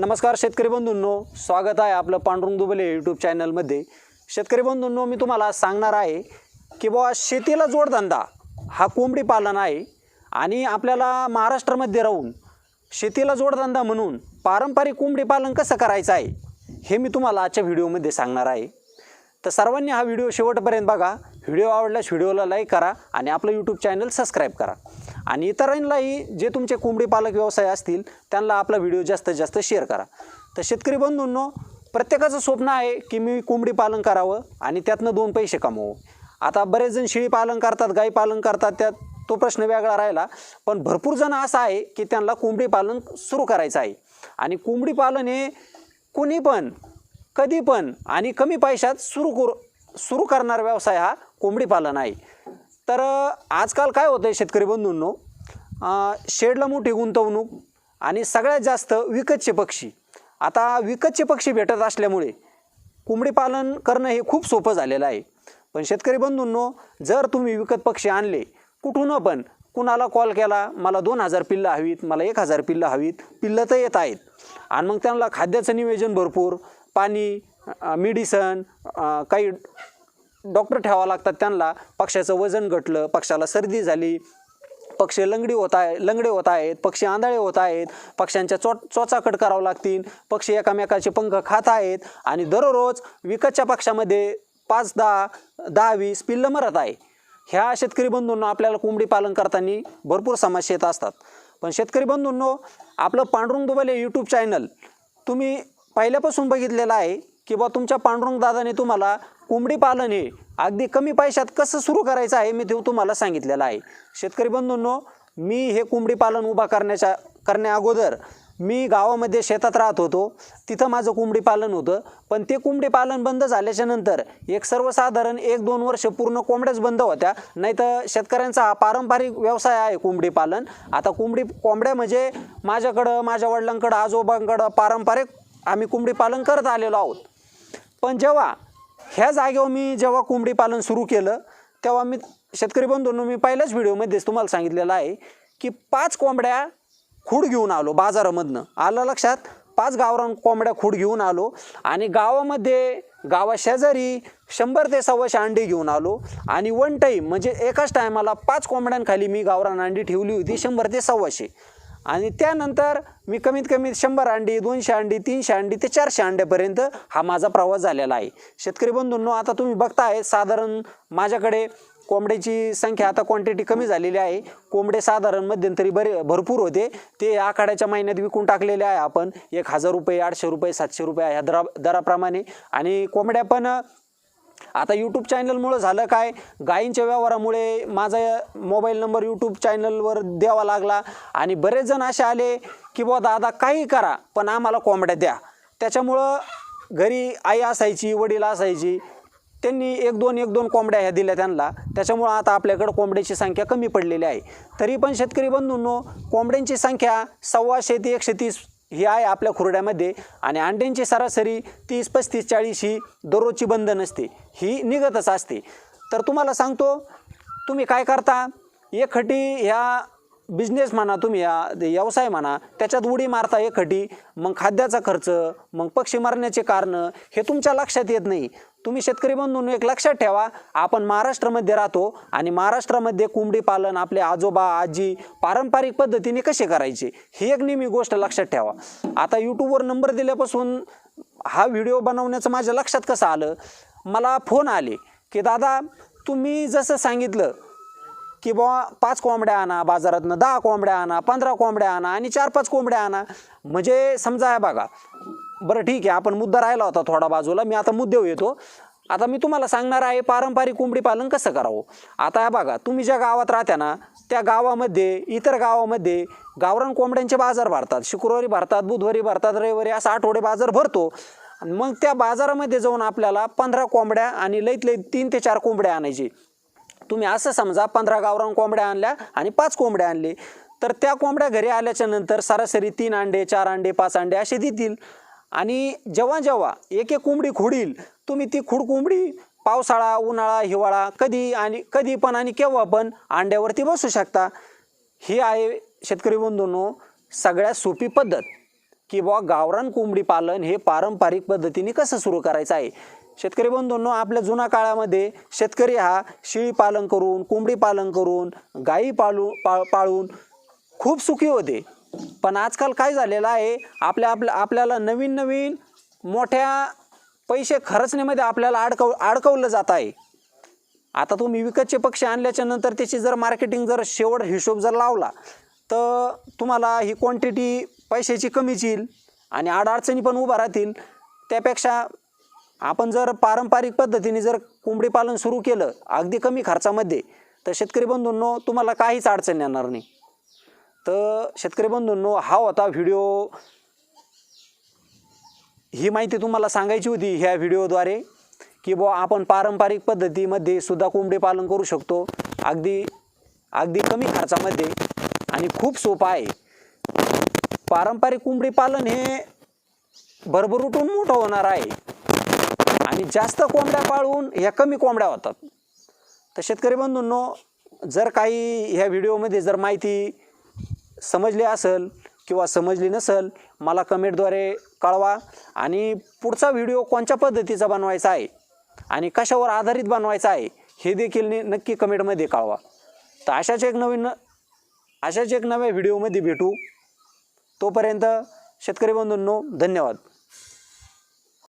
नमस्कार शेतकरी बंधूंनो स्वागत आहे आपलं पांडुरंग दुबले यूट्यूब चॅनलमध्ये शेतकरी बंधूंनो मी तुम्हाला सांगणार आहे की बुवा शेतीला जोडधंदा हा कोंबडी पालन आहे आणि आपल्याला महाराष्ट्रामध्ये राहून शेतीला जोडधंदा म्हणून पारंपरिक कोंबडी पालन कसं करायचं आहे हे मी तुम्हाला आजच्या व्हिडिओमध्ये सांगणार आहे. तर सर्वांनी हा व्हिडिओ शेवटपर्यंत बघा. व्हिडिओ आवडल्यास व्हिडिओला लाईक करा आणि आपलं यूट्यूब चॅनल सबस्क्राईब करा. आणि इतरांनाही जे तुमचे कोंबडी पालक व्यवसाय असतील त्यांना आपला व्हिडिओ जास्तीत जास्त शेअर करा. तर शेतकरी बंधूंनो प्रत्येकाचं स्वप्न आहे की मी कोंबडी पालन करावं आणि त्यातनं दोन पैसे कमवू आता बरेच जण शेळी पालन करतात गाई पालन करतात त्यात तो प्रश्न वेगळा राहिला. पण भरपूर जण असं आहे की त्यांना कोंबडी पालन सुरू करायचं आहे. आणि कोंबडी पालन हे कोणी पण कधी पण आणि कमी पैशात सुरू करू सुरू करणारा व्यवसाय हा कोंबडी पालन आहे. तर आजकाल काय होतं आहे शेतकरी बंधूंनो? शेडला मोठी गुंतवणूक आणि सगळ्यात जास्त विकतचे पक्षी. आता विकतचे पक्षी भेटत असल्यामुळे कोंबडी पालन करणं हे खूप सोपं झालेलं आहे. पण शेतकरी बंधूंनो जर तुम्ही विकत पक्षी आणले कुठून पण कुणाला कॉल केला मला दोन हजार पिल्लं हवीत मला एक हजार पिल्लं हवीत पिल्लं तर येत आहेत. आणि मग त्यांना खाद्याचं नियोजन भरपूर पाणी मेडिसन काही डॉक्टर ठेवावं लागतात त्यांना. पक्ष्याचं वजन घटलं पक्षाला सर्दी झाली. पक्षी लंगडी होत आहे लंगडे होत आहेत पक्षी आंधळे होत आहेत पक्ष्यांच्या चो चोचाकट करावं लागतील. पक्षी एकामेकाचे पंख खात आहेत आणि दररोज विकतच्या पक्षामध्ये पाच दहा दहा वीस पिल्लं मरत आहे. ह्या शेतकरी बंधूंना आपल्याला कोंबडी पालन करताना भरपूर समस्या येत असतात. पण शेतकरी बंधूंनो आपलं पांडुरंग दुबले यूट्यूब चॅनल तुम्ही पहिल्यापासून बघितलेलं आहे की बा तुमच्या पांडुरंग दादाने तुम्हाला कोंबडी पालन हे अगदी कमी पैशात कसं सुरू करायचं आहे मी ते तुम्हाला सांगितलेलं आहे. शेतकरी बंधूंनो मी हे कोंबडी पालन उभा करण्याच्या करण्या अगोदर मी गावामध्ये शेतात राहत होतो. तिथं माझं कोंबडी पालन होतं. पण ते कोंबडी पालन बंद झाल्याच्यानंतर एक सर्वसाधारण एक दोन वर्ष पूर्ण कोंबड्याच बंद होत्या. नाही तर शेतकऱ्यांचा हा पारंपरिक व्यवसाय आहे कोंबडी पालन. आता कोंबडी कोंबड्या म्हणजे माझ्याकडं माझ्या वडिलांकडं आजोबांकडं पारंपरिक आम्ही कोंबडी पालन करत आलेलो आहोत. पण जेव्हा ह्या जागेवर मी जेव्हा कोंबडी पालन सुरू केलं तेव्हा मी शेतकरी बंधूंनो मी पहिल्याच व्हिडिओमध्येच तुम्हाला सांगितलेलं आहे की पाच कोंबड्या खूड घेऊन आलो बाजारामधनं. आलं लक्षात? पाच गावरान कोंबड्या खूड घेऊन आलो आणि गावामध्ये गावाशेजारी शंभर ते सव्वाशे अंडी घेऊन आलो आणि वन टाईम म्हणजे एकाच टायमाला पाच कोंबड्यांखाली मी गावरान अंडी ठेवली होती शंभर ते सव्वाशे. आणि त्यानंतर मी कमीत कमी शंभर अंडी दोनशे अंडी तीनशे अंडी ते चारशे अंड्यापर्यंत हा माझा प्रवास झालेला आहे. शेतकरी बंधूंनो आता तुम्ही बघताय साधारण माझ्याकडे कोंबड्याची संख्या आता क्वांटिटी कमी झालेली आहे. कोंबडे साधारण मध्यंतरी बरे भरपूर होते. ते आखाड्याच्या महिन्यात विकून टाकलेले आहे आपण. एक हजार रुपये आठशे रुपये सातशे रुपये ह्या दरा दराप्रमाणे. आणि कोंबड्या पण आता यूट्यूब चॅनलमुळं झालं काय? गायींच्या व्यवहारामुळे माझा मोबाईल नंबर यूट्यूब चॅनलवर द्यावा लागला. आणि बरेच जण असे आले की बुवा दादा काही करा पण आम्हाला कोंबड्या द्या. त्याच्यामुळं घरी आई असायची वडील असायची. त्यांनी एक दोन एक दोन कोंबड्या ह्या दिल्या त्यांना. त्याच्यामुळं आता आपल्याकडं कोंबड्याची संख्या कमी पडलेली आहे. तरी पण शेतकरी बंधूंनो कोंबड्यांची संख्या सव्वाशे ते एकशे तीस ही आहे आपल्या खुरड्यामध्ये आणि अंड्यांची सरासरी तीस पस्तीस चाळीस ही दररोजची बंद नसते. ही निघतच असते. तर तुम्हाला सांगतो तुम्ही काय करता? एक खटी ह्या बिझनेस म्हणा तुम्ही या व्यवसाय म्हणा त्याच्यात उडी मारता एकखटी मग खाद्याचा खर्च मग पक्षी मारण्याचे कारणं हे तुमच्या लक्षात येत नाही. तुम्ही शेतकरी बंधून एक लक्षात ठेवा आपण महाराष्ट्रामध्ये राहतो आणि महाराष्ट्रामध्ये कोंबडी पालन आपले आजोबा आजी पारंपरिक पद्धतीने कसे करायचे ही एक नेहमी गोष्ट लक्षात ठेवा. आता यूट्यूबवर नंबर दिल्यापासून हा व्हिडिओ बनवण्याचं माझ्या लक्षात कसं आलं? मला फोन आले की दादा तुम्ही जसं सांगितलं की बुवा पाच कोंबड्या आणा बाजारातनं दहा कोंबड्या आणा पंधरा कोंबड्या आणा आणि चार पाच कोंबड्या आणा. म्हणजे समजा आहे बघा बरं ठीक आहे आपण मुद्दा राहिला होता थोडा बाजूला मी आता मुद्दे येतो. आता मी तुम्हाला सांगणार आहे पारंपरिक कोंबडी पालन कसं करावं. आता हे बघा तुम्ही ज्या गावात राहत्या ना त्या गावामध्ये इतर गावामध्ये गावरान कोंबड्यांचे बाजार भरतात. शुक्रवारी भरतात बुधवारी भरतात रविवारी असा आठवडे बाजार भरतो. मग त्या बाजारामध्ये जाऊन आपल्याला पंधरा कोंबड्या आणि लईत लईत तीन ते चार कोंबड्या आणायची. तुम्ही असं समजा पंधरा गावरान कोंबड्या आणल्या आणि पाच कोंबड्या आणले तर त्या कोंबड्या घरी आल्याच्यानंतर सरासरी तीन अंडे चार अंडे पाच अंडे असे देतील. आणि जेव्हा जेव्हा एक एक कोंबडी खोडील तुम्ही ती खुड कोंबडी पावसाळा उन्हाळा हिवाळा कधी आणि कधी पण आणि केव्हा पण अंड्यावरती बसू शकता. ही आहे शेतकरी बंधूंनो सगळ्यात सोपी पद्धत की बुवा गावरान कोंबडी पालन हे पारंपरिक पद्धतीने कसं सुरू करायचं आहे. शेतकरी बंधूंनो आपल्या जुन्या काळामध्ये शेतकरी हा शेळी पालन करून कोंबडी पालन करून गायी पाळू पा पाळून खूप सुखी होते. पण आजकाल काय झालेलं आहे आपल्या आपल्या आपल्याला नवीन नवीन मोठ्या पैसे खर्चण्यामध्ये आपल्याला अडकव अडकवलं जात आहे. आता तुम्ही विकतचे पक्षी आणल्याच्या नंतर त्याची जर मार्केटिंग जर शेवट हिशोब जर लावला तर तुम्हाला ही क्वांटिटी पैशाची कमीच येईल आणि अडचणी पण उभा राहतील. त्यापेक्षा आपण जर पारंपरिक पद्धतीने जर कोंबडी पालन सुरू केलं अगदी कमी खर्चामध्ये तर शेतकरी बंधूंनो तुम्हाला काहीच अडचण येणार नाही. तर शेतकरी बंधूंनो हा होता व्हिडिओ. ही माहिती तुम्हाला सांगायची होती ह्या व्हिडिओद्वारे की बुवा आपण पारंपरिक पद्धतीमध्ये सुद्धा कोंबडी पालन करू शकतो अगदी अगदी कमी खर्चामध्ये आणि खूप सोपं आहे. पारंपरिक कोंबडी पालन हे भरभरूटून मोठं होणार आहे. आणि जास्त कोंबड्या पाळून ह्या कमी कोंबड्या होतात. तर शेतकरी बंधूंनो जर काही ह्या व्हिडिओमध्ये जर माहिती समजली असेल किंवा समजली नसेल मला कमेंटद्वारे कळवा. आणि पुढचा व्हिडिओ कोणत्या पद्धतीचा बनवायचा आहे आणि कशावर आधारित बनवायचा आहे हे देखील नक्की कमेंटमध्ये कळवा. तर अशाच एक नवीन अशाच एक नव्या व्हिडिओमध्ये भेटू. तोपर्यंत शेतकरी बंधूंनो धन्यवाद.